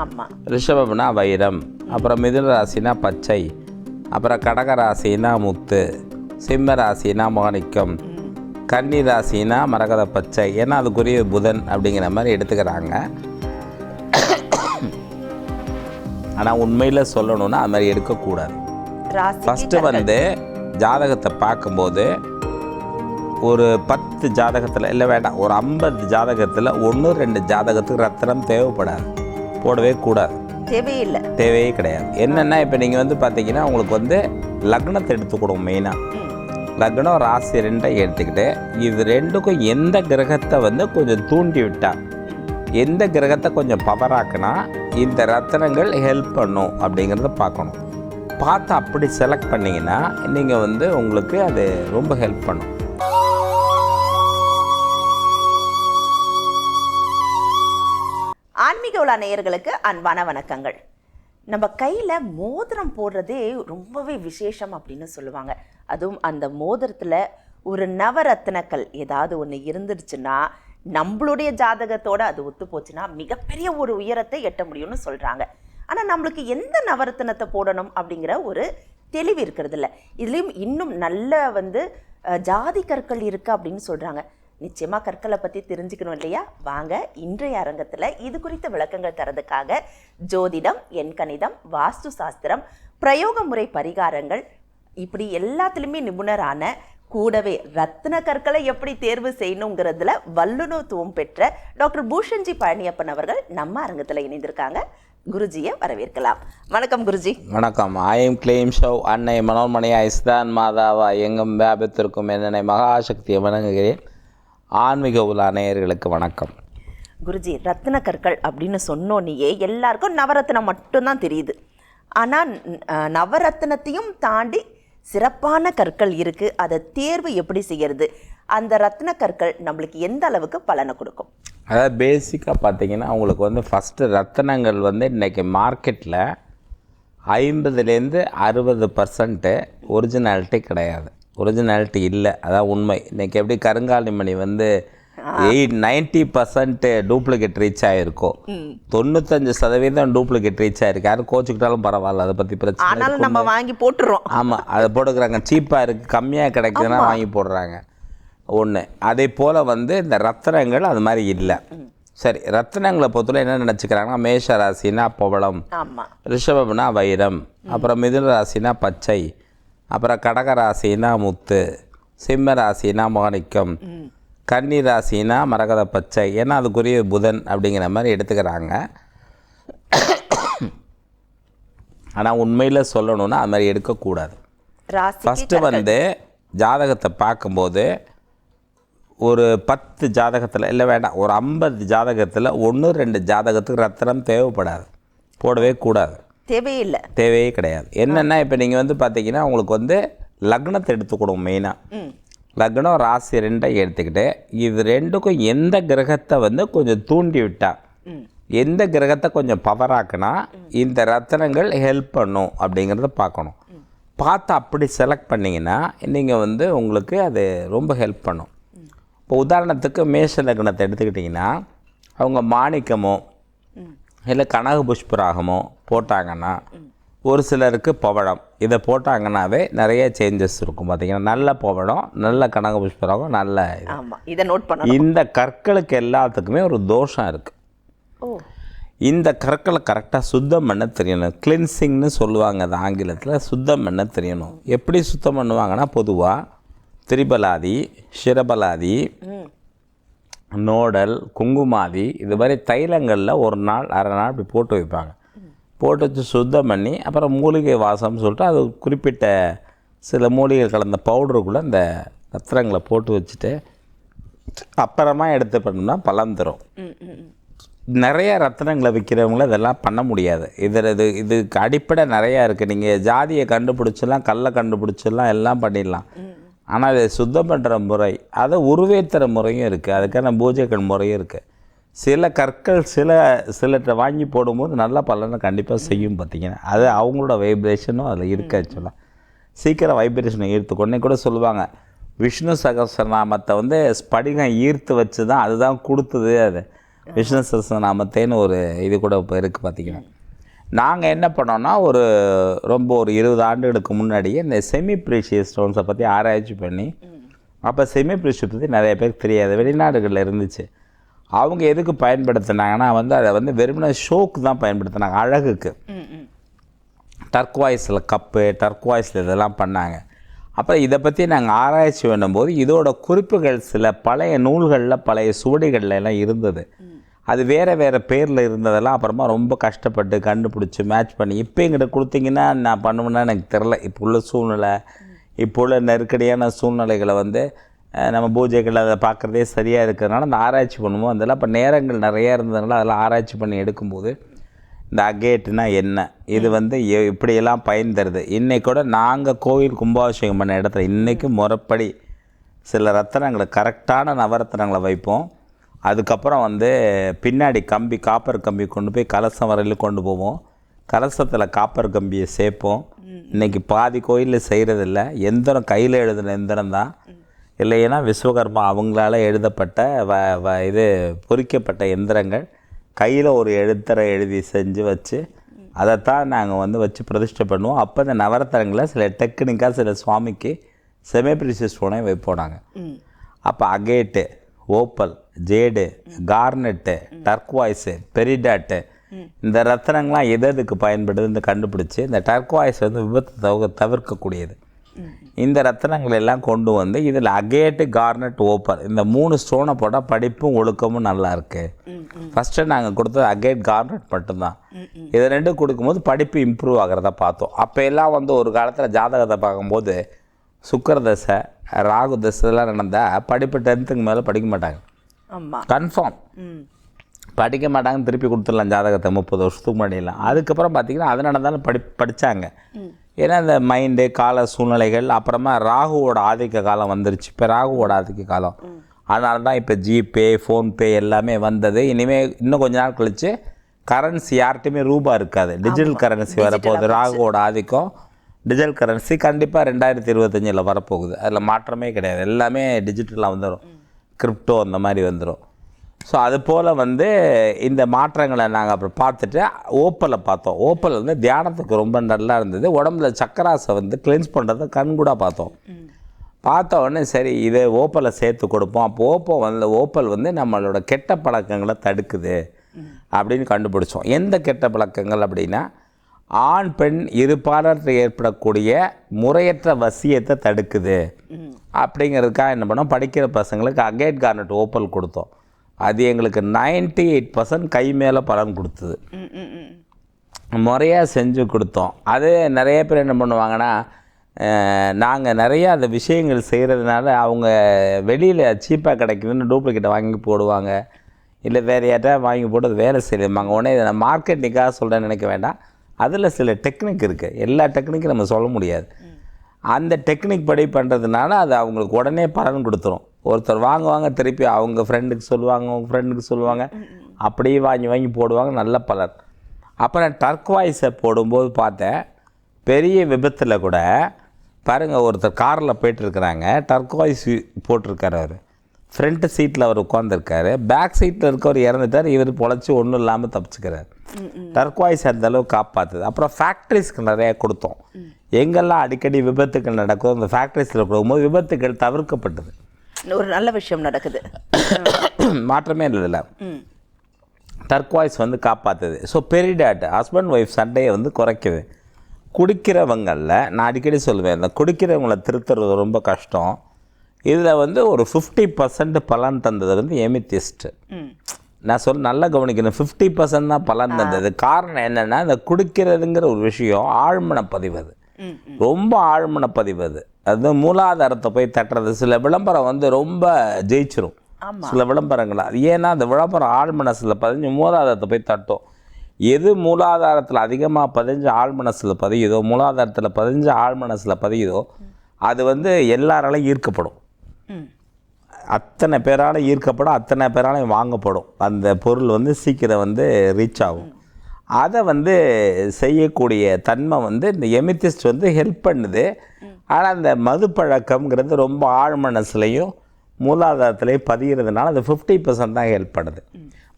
ஆமாம் ரிஷபம்னா வைரம் அப்புறம் மிதுன ராசினா பச்சை அப்புறம் கடக ராசினா முத்து சிம்ம ராசினா மாணிக்கம் கன்னி ராசினா மரகத பச்சை. ஏன்னா அதுக்குரிய புதன் அப்படிங்கிற மாதிரி எடுத்துக்கிறாங்க. ஆனால் உண்மையில் சொல்லணும்னா அது மாதிரி எடுக்கக்கூடாது. ஃபஸ்ட்டு வந்து ஜாதகத்தை பார்க்கும்போது ஒரு பத்து ஜாதகத்தில் இல்லை வேண்டாம் ஒரு ஐம்பது ஜாதகத்தில் ஒன்று ரெண்டு ஜாதகத்துக்கு ரத்தினம் தேவைப்படாது. போடவே கூடாது தேவையில்லை. தேவையே கிடையாது. என்னென்னா இப்போ நீங்கள் வந்து பார்த்தீங்கன்னா உங்களுக்கு வந்து லக்னத்தை எடுத்துக்கணும் மெயினாக லக்னம் ராசி ரெண்டை எடுத்துக்கிட்டு இது ரெண்டுக்கும் எந்த கிரகத்தை வந்து கொஞ்சம் தூண்டி விட்டா எந்த கிரகத்தை கொஞ்சம் பவராக்குனா இந்த ரத்தினங்கள் ஹெல்ப் பண்ணும் அப்படிங்கிறத பார்க்கணும். பார்த்து அப்படி செலக்ட் பண்ணிங்கன்னா நீங்கள் வந்து உங்களுக்கு அது ரொம்ப ஹெல்ப் பண்ணும். ஆன்மீக உலா நேயர்களுக்கு அன்பான வணக்கங்கள். நம்ம கையில் மோதிரம் போடுறதே ரொம்பவே விசேஷம் அப்படின்னு சொல்லுவாங்க. அதுவும் அந்த மோதிரத்தில் ஒரு நவரத்தினக்கல் ஏதாவது ஒன்று இருந்துருச்சுன்னா நம்மளுடைய ஜாதகத்தோடு அது ஒத்து போச்சுன்னா மிகப்பெரிய ஒரு உயரத்தை எட்ட முடியும்னு சொல்கிறாங்க ஆனால் நம்மளுக்கு எந்த நவரத்தினத்தை போடணும் அப்படிங்கிற ஒரு தெளிவு இருக்கிறது இல்லை இதுலேயும் இன்னும் நல்ல வந்து ஜாதி கற்கள் இருக்குது அப்படின்னு சொல்கிறாங்க நிச்சயமாக கற்களை பற்றி தெரிஞ்சுக்கணும் இல்லையா? வாங்க இன்றைய அரங்கத்தில் இது குறித்த விளக்கங்கள் தரதுக்காக ஜோதிடம் எண்கணிதம் வாஸ்து சாஸ்திரம் பிரயோக முறை பரிகாரங்கள் இப்படி எல்லாத்துலேயுமே நிபுணரான கூடவே ரத்தின கற்களை எப்படி தேர்வு செய்யணுங்கிறதுல வல்லுநத்துவம் பெற்ற டாக்டர் பூஷன்ஜி பழனியப்பன் அவர்கள் நம்ம அரங்கத்தில் இணைந்திருக்காங்க. குருஜியை வரவேற்கலாம். வணக்கம் குருஜி. வணக்கம். ஆயம் கிளீம் ஷவ் அன்னை மனோன்மணி ஐஸ்தான் மாதாவா எங்கும் வியாபித்திருக்கும் என்னை மகாசக்தியை வணங்குகிறேன். ஆன்மீக உலா நேயர்களுக்கு வணக்கம். குருஜி ரத்தின கற்கள் அப்படின்னு சொன்னோன்னையே எல்லாருக்கும் நவரத்தினம் மட்டும்தான் தெரியுது. ஆனால் நவரத்தினத்தையும் தாண்டி சிறப்பான கற்கள் இருக்குது அதை தேர்வு எப்படி செய்யறது? அந்த ரத்தின கற்கள் நம்மளுக்கு எந்த அளவுக்கு பலனை கொடுக்கும்? அதாவது பேசிக்காக பார்த்தீங்கன்னா உங்களுக்கு வந்து ஃபஸ்ட்டு ரத்தனங்கள் வந்து இன்றைக்கி மார்க்கெட்டில் ஐம்பதுலேருந்து அறுபது பர்சன்ட்டு ஒரிஜினாலிட்டி கிடையாது. ஒரிஜினாலிட்டி இல்லை. அதான் உண்மை. இன்றைக்கி எப்படி கருங்காலி மணி வந்து eight ninety percent duplicate reach ஆகிருக்கும் தொண்ணூத்தஞ்சு சதவீதம் டூப்ளிகேட் ரீச் ஆகிருக்கு யாரும் கோச்சுக்கிட்டாலும் பரவாயில்ல அதை பற்றி பிரச்சனை நம்ம வாங்கி போட்டுறோம். ஆமாம் அதை போட்டுக்கிறாங்க. சீப்பாக இருக்குது கம்மியாக கிடைக்குதுன்னா வாங்கி போடுறாங்க. ஒன்று அதே போல் வந்து இந்த ரத்தினங்கள் அது மாதிரி இல்லை. சரி ரத்தினங்களை பொறுத்தவரை என்ன நினச்சிக்கிறாங்கன்னா மேஷ ராசினா பவளம் ரிஷபம்னா வைரம் அப்புறம் மிதுன ராசினா பச்சை அப்புறம் கடக ராசினா முத்து சிம்ம ராசினா மாணிக்கம் கன்னி ராசினா மரகத பச்சை ஏன்னா அதுக்குரிய புதன் அப்படிங்கிற மாதிரி எடுத்துக்கிறாங்க. ஆனால் உண்மையில் சொல்லணும்னா அது மாதிரி எடுக்கக்கூடாது. ஃபஸ்ட்டு வந்து ஜாதகத்தை பார்க்கும்போது ஒரு பத்து ஜாதகத்தில் இல்லை வேண்டாம் ஒரு ஐம்பது ஜாதகத்தில் ஒன்று ரெண்டு ஜாதகத்துக்கு ரத்தினம் தேவைப்படாது. போடவே கூடாது. தேவையில்லை. தேவையே கிடையாது. என்னென்னா இப்போ நீங்கள் வந்து பார்த்தீங்கன்னா உங்களுக்கு வந்து லக்னத்தை எடுத்துக்கணும் மெயினாக லக்னம் ராசி ரெண்டை எடுத்துக்கிட்டு இது ரெண்டுக்கும் எந்த கிரகத்தை வந்து கொஞ்சம் தூண்டி விட்டா எந்த கிரகத்தை கொஞ்சம் பவராக்குனா இந்த ரத்தினங்கள் ஹெல்ப் பண்ணும் அப்படிங்கிறத பார்க்கணும். பார்த்து அப்படி செலக்ட் பண்ணிங்கன்னா நீங்கள் வந்து உங்களுக்கு அது ரொம்ப ஹெல்ப் பண்ணும். இப்போ உதாரணத்துக்கு மேஷ லக்னத்தை எடுத்துக்கிட்டிங்கன்னா அவங்க மாணிக்கமோ இல்லை கனக புஷ்பராகமோ போட்டாங்கன்னா ஒரு சிலருக்கு பவழம். இதை போட்டாங்கன்னாவே நிறைய சேஞ்சஸ் இருக்கும் பார்த்தீங்கன்னா. நல்ல பவழம் நல்ல கனக புஷ்பராகம் நல்ல இது. நோட் பண்ணணும். இந்த கற்களுக்கு எல்லாத்துக்குமே ஒரு தோஷம் இருக்குது இந்த கற்களை கரெக்டாக சுத்தம் பண்ண தெரியணும். கிளின்சிங்னு சொல்லுவாங்க அது ஆங்கிலத்தில் சுத்தம் பண்ண தெரியணும். எப்படி சுத்தம் பண்ணுவாங்கன்னா பொதுவாக திரிபலாதி சிரபலாதி நோடல் குங்குமாதி இது மாதிரி தைலங்களில் ஒரு நாள் அரை நாள் இப்படி போட்டு வைப்பாங்க. போட்டு வச்சு சுத்தம் பண்ணி அப்புறம் மூலிகை வாசம்னு சொல்லிட்டு அது குறிப்பிட்ட சில மூலிகை கலந்த பவுடருக்குள்ளே இந்த ரத்திரங்களை போட்டு வச்சுட்டு அப்புறமா எடுத்து பண்ணோம்னா பலன் தரும். நிறைய ரத்தினங்களை விற்கிறவங்கள இதெல்லாம் பண்ண முடியாது. இதில் இது இதுக்கு அடிப்படை நிறையா இருக்குது நீங்கள் ஜாதியை கண்டுபிடிச்சலாம் கல்லை கண்டுபிடிச்சலாம் எல்லாம் பண்ணிடலாம். ஆனால் இதை சுத்தம் பண்ணுற முறை அதை உருவேற்றுற முறையும் இருக்குது அதுக்கான பூஜைகள் முறையும் இருக்குது சில கற்கள் சில சிலர்கிட்ட வாங்கி போடும்போது நல்ல பலனை கண்டிப்பாக செய்யும் பார்த்தீங்கன்னா அது அவங்களோட வைப்ரேஷனும் அதில் இருக்கு ஆக்சுவலாக சீக்கிரம் வைப்ரேஷனை ஈர்த்து கொண்டே கூட சொல்லுவாங்க. விஷ்ணு சகஸ்ரநாமத்தை வந்து ஸ்படிகம் ஈர்த்து வச்சு தான் அதுதான் கொடுத்தது அது. விஷ்ணு சஸ்திரநாமத்தேன்னு ஒரு இது கூட இப்போ இருக்குது பார்த்தீங்கன்னா. நாங்கள் என்ன பண்ணோம்னா ஒரு ரொம்ப ஒரு இருபது ஆண்டுகளுக்கு முன்னாடியே இந்த செமி ப்ரீஷியஸ் ஸ்டோன்ஸை பற்றி ஆராய்ச்சி பண்ணி அப்போ செமி ப்ரீஷியஸ் பற்றி நிறைய பேருக்கு தெரியாது. வெளிநாடுகளில் இருந்துச்சு. அவங்க எதுக்கு பயன்படுத்தினாங்கன்னா வந்து அதை வந்து வெறுமனே ஷோக்கு தான் பயன்படுத்தினாங்க அழகுக்கு. டர்க்வாய்ஸில் கப்பு டர்க்வாய்ஸில் இதெல்லாம் பண்ணாங்க. அப்புறம் இதை பற்றி நாங்கள் ஆராய்ச்சி பண்ணும்போது இதோட குறிப்புகள் சில பழைய நூல்களில் பழைய சுவடிகளில் எல்லாம் இருந்தது. அது வேறு வேறு பேரில் இருந்ததெல்லாம் அப்புறமா ரொம்ப கஷ்டப்பட்டு கண்டுபிடிச்சி மேட்ச் பண்ணி இப்போ எங்கிட்ட கொடுத்தீங்கன்னா நான் பண்ணுவேன்னா எனக்கு தெரில இப்போ உள்ள சூழ்நிலை இப்போ உள்ள நெருக்கடியான சூழ்நிலைகளை வந்து நம்ம பூஜைகள் அதை பார்க்குறதே சரியாக இருக்கிறதுனால அந்த ஆராய்ச்சி பண்ணுவோம். அதெல்லாம் இப்போ நேரங்கள் நிறையா இருந்ததுனால அதெல்லாம் ஆராய்ச்சி பண்ணி எடுக்கும்போது இந்த அகேட்டுனா என்ன? இது வந்து இப்படியெல்லாம் பயன் தருது. இன்னைக்கு கூட நாங்கள் கோவில் கும்பாபிஷேகம் பண்ண இடத்துல இன்றைக்கும் முறைப்படி சில ரத்தனங்களை கரெக்டான நவரத்தனங்களை வைப்போம். அதுக்கப்புறம் வந்து பின்னாடி கம்பி காப்பர் கம்பி கொண்டு போய் கலசம் வரையில் கொண்டு போவோம். கலசத்தில் காப்பர் கம்பியை சேர்ப்போம். இன்னைக்கு பாதி கோயிலில் செய்கிறதில்ல எந்திரம் கையில் எழுதின எந்திரம் தான். இல்லைன்னா விஸ்வகர்மா அவங்களால எழுதப்பட்ட வ வ இது பொறிக்கப்பட்ட எந்திரங்கள். கையில் ஒரு எழுத்தரை எழுதி செஞ்சு வச்சு அதைத்தான் நாங்கள் வந்து வச்சு பிரதிஷ்டை பண்ணுவோம். அப்போ இந்த நவரத்தனங்களை சில டெக்னிக்காக சில சுவாமிக்கு செமிப்ரிசிஸ் ஸ்டோனே வைப்போம் நாங்கள் அப்போ அகேட்டு ஓப்பல் ஜேடு கார்னெட்டு டர்க்வாய்ஸு பெரிடாட்டு. இந்த ரத்தனங்கள்லாம் எது எதுக்கு பயன்படுதுன்னு கண்டுபிடிச்சி இந்த டர்க்வாய்ஸ் வந்து விபத்து தவிர தவிர்க்கக்கூடியது. இந்த ரத்தனங்கள் எல்லாம் கொண்டு வந்து இதில் அகேட்டு கார்னட் ஓப்பர் இந்த மூணு ஸ்டோனை போட்டால் படிப்பும் ஒழுக்கமும் நல்லா இருக்கு. ஃபஸ்ட்டு நாங்கள் கொடுத்தது அகேட் கார்னெட் மட்டும்தான். இது ரெண்டும் கொடுக்கும்போது படிப்பு இம்ப்ரூவ் ஆகிறத பார்த்தோம். அப்போ எல்லாம் வந்து ஒரு காலத்தில் ஜாதகத்தை பார்க்கும்போது சுக்கர தசை ராகு தசைலாம் நடந்தால் படிப்பு டென்த்துக்கு மேலே படிக்க மாட்டாங்க. கன்ஃபார்ம் ம். படிக்க மாட்டாங்க திருப்பி கொடுத்துடலாம் ஜாதகத்தை முப்பது வருஷத்துக்கு முன்னாடியெல்லாம் அதுக்கப்புறம் பார்த்தீங்கன்னா அது நடந்தாலும் படி படித்தாங்க ஏன்னா இந்த மைண்டு கால சூழ்நிலைகள் அப்புறமா ராகுவோட ஆதிக்க காலம் வந்துருச்சு. இப்போ ராகுவோட ஆதிக்க காலம். அதனால தான் இப்போ ஜிபே ஃபோன்பே எல்லாமே வந்தது. இனிமேல் இன்னும் கொஞ்ச நாள் கழிச்சு கரன்சி யார்கிட்டையுமே ரூபா இருக்காது. டிஜிட்டல் கரன்சி வரப்போகுது. ராகுவோட ஆதிக்கம். டிஜிட்டல் கரன்சி கண்டிப்பாக ரெண்டாயிரத்தி இருபத்தஞ்சில் வரப்போகுது. அதில் மாற்றமே கிடையாது. எல்லாமே டிஜிட்டலாக வந்துடும் கிரிப்டோ அந்த மாதிரி வந்துடும் ஸோ அது போல் வந்து இந்த மாற்றங்களை நாங்கள் அப்புறம் பார்த்துட்டு ஓப்பலை பார்த்தோம். ஓப்பல் வந்து தியானத்துக்கு ரொம்ப நல்லா இருந்தது. உடம்புல சக்கராசை வந்து கிளென்ஸ் பண்ணுறத கண்கூடா பார்த்தோம். பார்த்த உடனே சரி இதை ஓப்பலை சேர்த்து கொடுப்போம். அப்போ ஓப்போ வந்து ஓப்பல் வந்து நம்மளோட கெட்ட பழக்கங்களை தடுக்குது. அப்படின்னு கண்டுபிடிச்சோம். எந்த கெட்ட பழக்கங்கள் அப்படின்னா ஆண் பெண் இருபாலருக்கு ஏற்படக்கூடிய முறையற்ற வசியத்தை தடுக்குது. அப்படிங்கிறதுக்காக என்ன பண்ணோம்? படிக்கிற பசங்களுக்கு அகேட் கார்னட் ஓப்பல் கொடுத்தோம். அது எங்களுக்கு 98% எயிட் பர்சன்ட் கை மேலே பலன் கொடுத்தது. முறையாக செஞ்சு கொடுத்தோம். அது நிறைய பேர் என்ன பண்ணுவாங்கன்னா நாங்கள் நிறைய அந்த விஷயங்கள் செய்கிறதுனால அவங்க வெளியில் சீப்பாக கிடைக்குதுன்னு டூப்ளிகேட்டை வாங்கி போடுவாங்க. இல்லை வேறு யார்ட்டா வாங்கி போட்டு வேலை செய்யமாங்க உடனே இதை நான் மார்க்கெட்டிங்காக சொல்கிறேன்னு நினைக்க வேண்டாம். அதில் சில டெக்னிக் இருக்குது எல்லா டெக்னிக்கும் நம்ம சொல்ல முடியாது. அந்த டெக்னிக் படி பண்ணுறதுனால அது அவங்களுக்கு உடனே பலன் கொடுத்துரும். ஒருத்தர் வாங்குவாங்க திருப்பி அவங்க ஃப்ரெண்டுக்கு சொல்லுவாங்க அவங்க ஃப்ரெண்டுக்கு சொல்லுவாங்க. அப்படியே வாங்கி வாங்கி போடுவாங்க நல்ல பலன். அப்புறம் டர்க்வாய்ஸை போடும்போது பார்த்தேன் பெரிய விபத்தில் கூட பாருங்கள் ஒருத்தர் காரில் போயிட்டுருக்குறாங்க டர்க்வாய்ஸ் போட்டிருக்காரு அவர். ஃப்ரண்ட் சீட்டில் அவர் உட்காந்துருக்காரு பேக் சீட்டில் இருக்கவர் இறந்துட்டார். இவர் பொழைச்சி ஒன்றும் இல்லாமல் தப்பிச்சுக்கிறார். டர்க்வாய்ஸ் அந்த அளவு காப்பாற்றுது அப்புறம் ஃபேக்ட்ரிஸ்க்கு நிறைய கொடுத்தோம். எங்கெல்லாம் அடிக்கடி விபத்துக்கள் நடக்கும் அந்த ஃபேக்ட்ரிஸில் கொடுக்கும்போது விபத்துகள் தவிர்க்கப்பட்டது. ஒரு நல்ல விஷயம் நடக்குது. மாற்றமே இல்லை டர்க்வாய்ஸ் வந்து காப்பாற்றுது ஸோ பெரிடாட் ஹஸ்பண்ட் ஒய்ஃப் சண்டையை வந்து குறைக்குது. குடிக்கிறவங்களில் நான் அடிக்கடி சொல்லுவேன் இந்த குடிக்கிறவங்கள திருத்துறது ரொம்ப கஷ்டம். இதில் வந்து ஒரு ஃபிஃப்டி பர்சன்ட் பலன் தந்தது வந்து எமித்திஸ்ட்டு ம். நான் சொல்ல நல்லா கவனிக்கணும். ஃபிஃப்டி பர்சன்ட் தான் பலன் தந்தது. காரணம் என்னென்னா இந்த குடிக்கிறதுங்கிற ஒரு விஷயம் ஆழ்மன பதிவு அது ரொம்ப ஆழ்மன பதிவு அது. அது மூலாதாரத்தை போய் தட்டுறது. சில விளம்பரம் வந்து ரொம்ப ஜெயிச்சிரும். சில விளம்பரங்கள். அது ஏன்னா அந்த விளம்பரம் ஆழ்மனசில் பதிஞ்சு மூலாதாரத்தை போய் தட்டும். எது மூலாதாரத்தில் அதிகமாக பதிஞ்சு ஆழ்மனசில் பதியுதோ மூலாதாரத்தில் பதிஞ்சு ஆழ்மனசில் பதியுதோ அது வந்து எல்லாராலையும் ஈர்க்கப்படும். அத்தனை பேரால ஈர்க்கப்படும் அத்தனை பேராலையும் வாங்கப்படும். அந்த பொருள் வந்து சீக்கிரம் வந்து ரீச் ஆகும். அதை வந்து செய்யக்கூடிய தன்மை வந்து இந்த எமித்திஸ்ட் வந்து ஹெல்ப் பண்ணுது. ஆனால் அந்த மது பழக்கம்ங்கிறது ரொம்ப ஆழ் மனசுலையும் மூலாதாரத்துலேயும் பதிகிறதுனால அது ஃபிஃப்டி பர்சன்ட் தான் ஹெல்ப் பண்ணுது.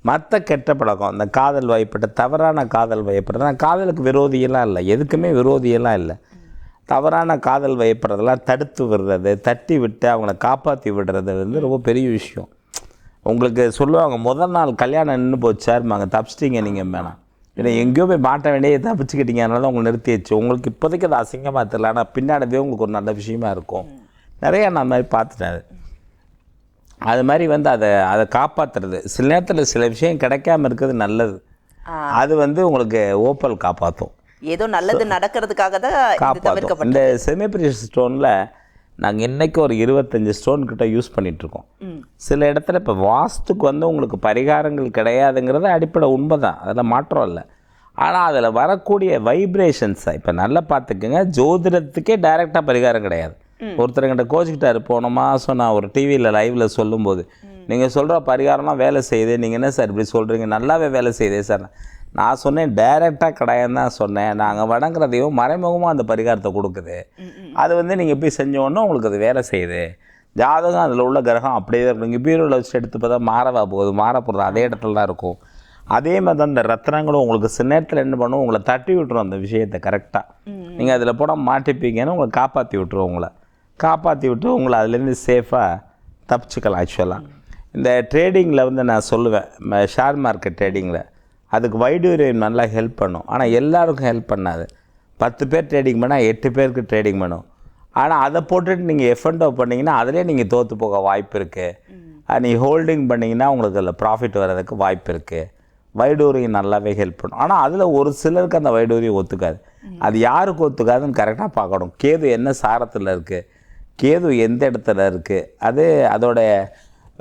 மற்ற கெட்ட பழக்கம் இந்த காதல் வயப்பட்ட தவறான காதல் வயப்படுறது நான் காதலுக்கு விரோதியெல்லாம் இல்லை. எதுக்குமே விரோதியெல்லாம் இல்லை. தவறான காதல் வயப்படுறதெல்லாம் தடுத்து விடுறது தட்டி விட்டு அவங்கள காப்பாற்றி விடுறது வந்து ரொம்ப பெரிய விஷயம். உங்களுக்கு சொல்லுவாங்க முதல் நாள் கல்யாணம் நின்று போச்சாருமாங்க தப்பிச்சிட்டிங்க நீங்கள் வேணாம். ஏன்னா எங்கேயோ போய் மாட்ட வேண்டிய தப்பிச்சுக்கிட்டீங்க அதனால தான் உங்களை நிறுத்திடுச்சு உங்களுக்கு இப்போதைக்கு அது அசிங்கமாக தெரியல ஆனால் பின்னாடியே உங்களுக்கு ஒரு நல்ல விஷயமா இருக்கும். நிறையா நான் அந்த மாதிரி பார்த்துட்டேன் அது. அது மாதிரி வந்து அதை அதை காப்பாற்றுறது சில நேரத்தில் சில விஷயம் கிடைக்காம இருக்கிறது நல்லது. அது வந்து உங்களுக்கு ஓப்பல் காப்பாற்றும் ஏதோ நல்லது நடக்கிறதுக்காக தான் காப்பாற்றும் இந்த செமி ப்ரீஷியஸ் ஸ்டோனில் நாங்கள் இன்னைக்கு ஒரு இருபத்தஞ்சி ஸ்டோன் கிட்ட யூஸ் பண்ணிகிட்ருக்கோம் சில இடத்துல இப்போ வாஸ்துக்கு வந்து உங்களுக்கு பரிகாரங்கள் கிடையாதுங்கிறது அடிப்படை உண்மை தான் அதில் மாற்றம் இல்லை. ஆனால் அதில் வரக்கூடிய வைப்ரேஷன்ஸை இப்போ நல்லா பார்த்துக்குங்க ஜோதிடத்துக்கே டைரெக்டாக பரிகாரம் கிடையாது. ஒருத்தருங்கிட்ட கோச்சிக்கிட்டாரு போன மாதம் நான் ஒரு டிவியில் லைவில் சொல்லும்போது நீங்கள் சொல்கிற பரிகாரம்லாம் வேலை செய்யுது. நீங்கள் என்ன சார் இப்படி சொல்கிறீங்க நல்லாவே வேலை செய்யுதே சார். நான் சொன்னேன் டைரெக்டாக கிடையாதுன்னு தான் சொன்னேன். நாங்கள் வணங்குற தெய்வம் மறைமுகமாக அந்த பரிகாரத்தை கொடுக்குது. அது வந்து நீங்கள் போய் செஞ்ச உடனே உங்களுக்கு அது வேலை செய்யுது. ஜாதகம் அதில் உள்ள கிரகம் அப்படியே தான் இருக்கும் இங்கே பீரோவில் வச்சு எடுத்து பார்த்தா மாறவா போகுது மாற போகிறது அதே இடத்துல தான் இருக்கும். அதே மாதிரி தான் இந்த ரத்னங்களும் உங்களுக்கு சில நேரத்தில் என்ன பண்ணும்? உங்களை தட்டி விட்டுரும் அந்த விஷயத்தை கரெக்டாக நீங்கள் அதில் போனால் மாட்டிப்பீங்கன்னு உங்களை காப்பாற்றி விட்டுரும் உங்களை. காப்பாற்றி விட்டு உங்களை அதுலேருந்து சேஃபாக தப்பிச்சுக்கலாம் ஆக்சுவலாக இந்த ட்ரேடிங்கில் வந்து நான் சொல்லுவேன் ஷேர் மார்க்கெட் ட்ரேடிங்கில் அதுக்கு வைடூரியம் நல்லா ஹெல்ப் பண்ணும். ஆனால் எல்லாருக்கும் ஹெல்ப் பண்ணாது. பத்து பேர் ட்ரேடிங் பண்ணால் எட்டு பேருக்கு ட்ரேடிங் பண்ணும். ஆனால் அதை போட்டுட்டு நீங்கள் எஃப்என்டோ பண்ணிங்கன்னா அதிலே நீங்கள் தோற்று போக வாய்ப்பு இருக்குது நீங்கள் ஹோல்டிங் பண்ணிங்கன்னா உங்களுக்கு அதில் ப்ராஃபிட் வர்றதுக்கு வாய்ப்பு இருக்குது வைடூரியம் நல்லாவே ஹெல்ப் பண்ணும். ஆனால் அதில் ஒரு சிலருக்கு அந்த வைடூரியம் ஒத்துக்காது. அது யாருக்கு ஒத்துக்காதுன்னு கரெக்டாக பார்க்கணும். கேது என்ன சாரத்தில் இருக்குது கேது எந்த இடத்துல இருக்குது அது அதோட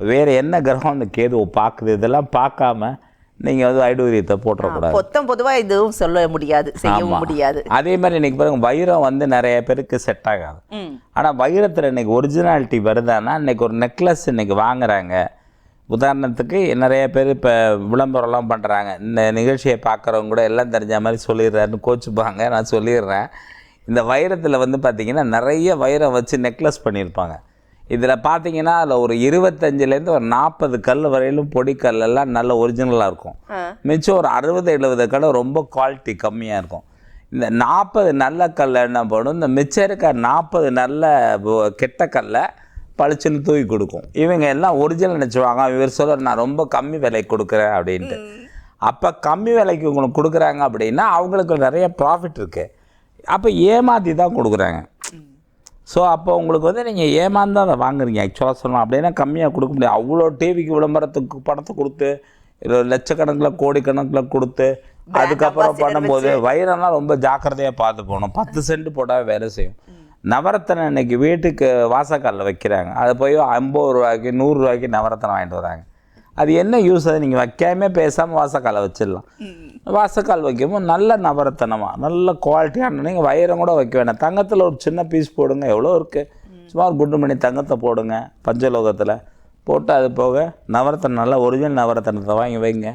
வேறு என்ன கிரகம் அந்த கேதுவை பார்க்குது? இதெல்லாம் பார்க்காம நீங்கள் வந்து வைடூரியத்தை போட்டுறக்கூடாது. பொத்தம் பொதுவா இதுவும் சொல்ல முடியாது செய்யவும். முடியாது. அதே மாதிரி இன்னைக்கு பாருங்க வைரம் வந்து நிறைய பேருக்கு செட் ஆகாது. ஆனால் வைரத்தில் இன்னைக்கு ஒரிஜினாலிட்டி வருதான்னா இன்னைக்கு ஒரு நெக்லஸ் இன்னைக்கு வாங்குறாங்க. உதாரணத்துக்கு நிறைய பேர் இப்போ விளம்பரம்லாம் பண்ணுறாங்க இந்த நிகழ்ச்சியை பார்க்குறவங்க கூட எல்லாம் தெரிஞ்ச மாதிரி சொல்லிடுறாருன்னு கோச்சுப்பாங்க. நான் சொல்லிடுறேன். இந்த வைரத்தில் வந்து பார்த்தீங்கன்னா நிறைய வைரம் வச்சு நெக்லஸ் பண்ணியிருப்பாங்க. இதில் பார்த்தீங்கன்னா அதில் ஒரு இருபத்தஞ்சிலேருந்து ஒரு நாற்பது கல் வரையிலும் பொடி கல் எல்லாம் நல்ல ஒரிஜினலாக இருக்கும். மிச்சம் ஒரு அறுபது எழுபது கல் ரொம்ப குவாலிட்டி கம்மியாக இருக்கும். இந்த நாற்பது நல்ல கல்லை என்ன பண்ணும்? இந்த மிச்சம் இருக்க நாற்பது நல்ல கெட்ட கல்லை பளிச்சுன்னு தூக்கி கொடுக்கும். இவங்க எல்லாம் ஒரிஜினல் நினச்சிவாங்க. இவர் சொல்ல நான் ரொம்ப கம்மி விலைக்கு கொடுக்குறேன் அப்படின்ட்டு. அப்போ கம்மி விலைக்கு உங்களுக்கு கொடுக்குறாங்க அப்படின்னா அவங்களுக்கு நிறைய ப்ராஃபிட் இருக்குது அப்போ ஏமாற்றி தான் கொடுக்குறாங்க. ஸோ அப்போ உங்களுக்கு வந்து நீங்கள் ஏமாந்து அதை வாங்குறீங்க. ஆக்சுவலாக சொல்லணும் அப்படின்னா கம்மியாக கொடுக்க முடியாது. அவ்வளோ டிவிக்கு விளம்பரத்துக்கு பணத்தை கொடுத்து லட்சக்கணக்கில் கோடிக்கணக்கில் கொடுத்து அதுக்கப்புறம் பண்ணும்போது வைரம்லாம் ரொம்ப ஜாக்கிரதையாக பார்த்து போகணும் பத்து சென்ட் போட்டால் வேலை செய்யும். நவரத்தனை இன்னைக்கு வீட்டுக்கு வாசக்காலில் வைக்கிறாங்க. அதை போய் ஐம்பது ரூபாய்க்கு நூறுரூவாய்க்கு நவரத்தனை வாங்கிட்டு வராங்க. அது என்ன யூஸ் அது நீங்கள் வைக்காமே பேசாமல் வாசக்காலை வச்சிடலாம். வாசக்கால் வைக்கும்போது நல்ல நவரத்தனமாக நல்ல குவாலிட்டியான நீங்கள் வைரம் கூட வைக்க வேண்டாம் தங்கத்தில் ஒரு சின்ன பீஸ் போடுங்க எவ்வளோ இருக்குது சும்மா ஒரு குண்டு மணி தங்கத்தை போடுங்க பஞ்சலோகத்தில். போட்டு அது போக நவரத்தனம் நல்ல ஒரிஜினல் நவரத்தனத்தை வாங்கி வைங்க.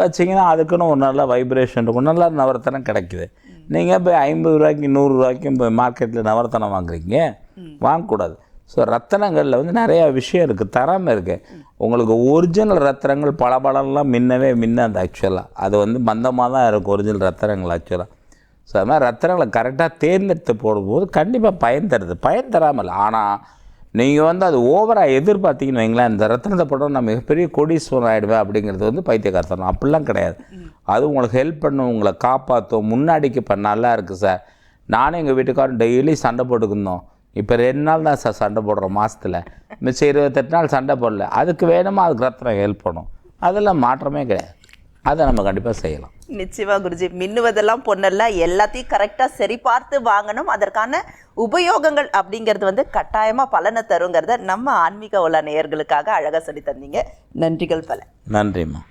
வச்சிங்கன்னா அதுக்குன்னு ஒரு நல்ல வைப்ரேஷன் இருக்கும் நல்ல நவரத்தனம் கிடைக்குது. நீங்கள் போய் ஐம்பது ரூபாய்க்கு நூறுரூவாய்க்கும் போய் மார்க்கெட்டில் நவரத்தனம் வாங்குறீங்க? வாங்கக்கூடாது. ஸோ ரத்தனங்களில் வந்து நிறையா விஷயம் இருக்குது தரம் இருக்குது உங்களுக்கு ஒரிஜினல் ரத்தனங்கள் பளபளலாம் மின்னவே மின்னாது ஆக்சுவலாக அது வந்து மந்தமாக தான் இருக்கும் ஒரிஜினல் ரத்தனங்கள் ஆக்சுவலாக ஸோ அது மாதிரி ரத்தனங்களை கரெக்டாக தேர்ந்தெடுத்து போடும்போது கண்டிப்பாக பயன் தருது. பயன் தராமல் ஆனால் நீங்கள் வந்து அது ஓவராக எதிர்பார்த்தீங்கன்னு வைங்களேன் இந்த ரத்தனத்தை போட்டால் நான் மிகப்பெரிய கோடீஸ்வரன் ஆகிடுவேன் அப்படிங்கிறது வந்து பைத்தியக்காரத்தனம். அப்படிலாம் கிடையாது. அது உங்களுக்கு ஹெல்ப் பண்ணும் உங்களை காப்பாற்றும் முன்னாடிக்கு இப்போ நல்லா இருக்குது சார் நானும் எங்கள் வீட்டுக்காரரும் டெய்லி சண்டை போட்டுக்கிருந்தோம் இப்போ ரெண்டு நாள் தான் சார் சண்டை போடுறோம் மாதத்தில் மிச்சம் இருபத்தெட்டு நாள் சண்டை போடல. அதுக்கு வேணுமா அதுக்கு ரத்தனம் ஹெல்ப் பண்ணும். அதெல்லாம் மாற்றமே கிடையாது. அதை நம்ம கண்டிப்பாக செய்யலாம். நிச்சயமா குருஜி மின்னுவதெல்லாம் பொண்ணல்ல. எல்லாத்தையும் கரெக்டா சரி பார்த்து வாங்கணும். அதற்கான உபயோகங்கள் அப்படிங்கிறது வந்து கட்டாயமா பலனை தருங்கிறத நம்ம ஆன்மீக உலா நேயர்களுக்காக அழகா சொல்லி தந்தீங்க. நன்றிகள் பல. நன்றிம்மா.